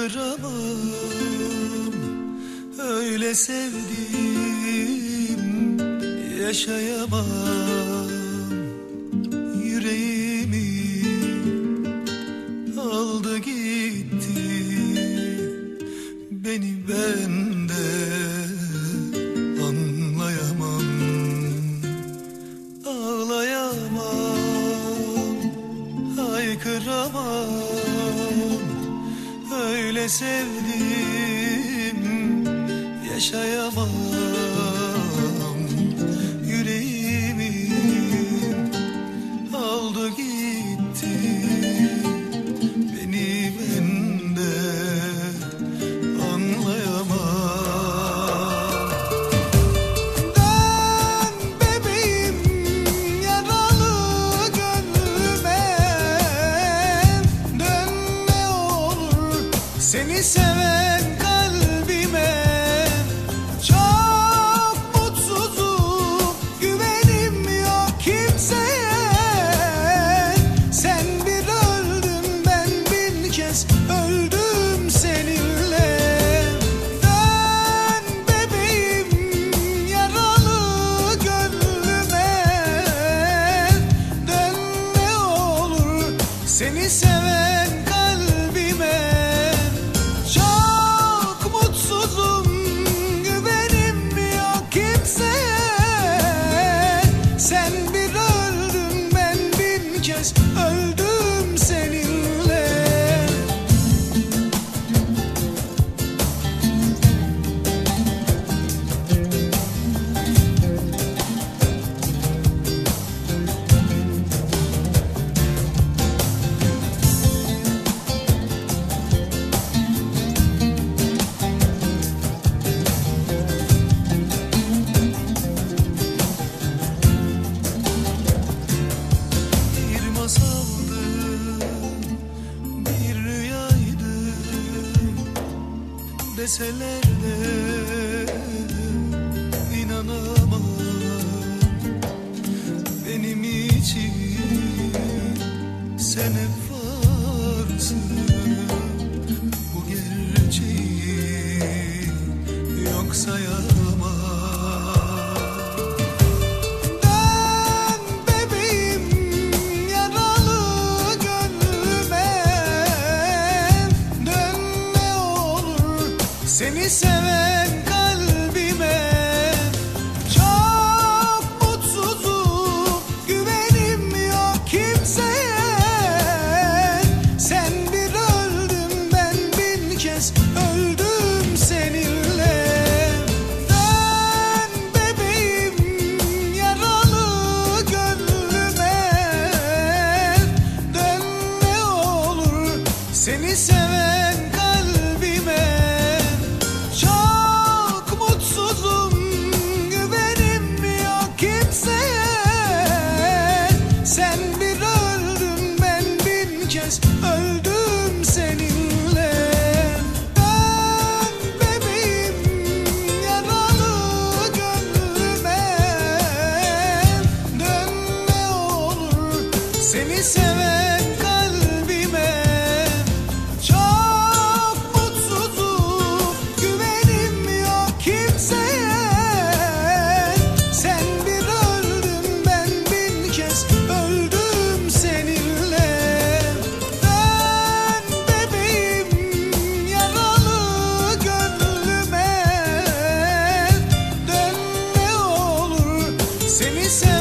Haykıramam Öyle sevdim, yaşayamam. Yüreğimi Öyle sevdim yaşayamam seni seven Sen Deseler de inanamam. Benim için sen hep varsın. Bu gerçeği yok sayamam seni seven kalbime Çok mutsuzum güvenim yok kimseye. Sen bir öldün ben bin kez öldüm seninle. Dön bebeğim yaralı gönlüme. Dön ne olur seni seven Se me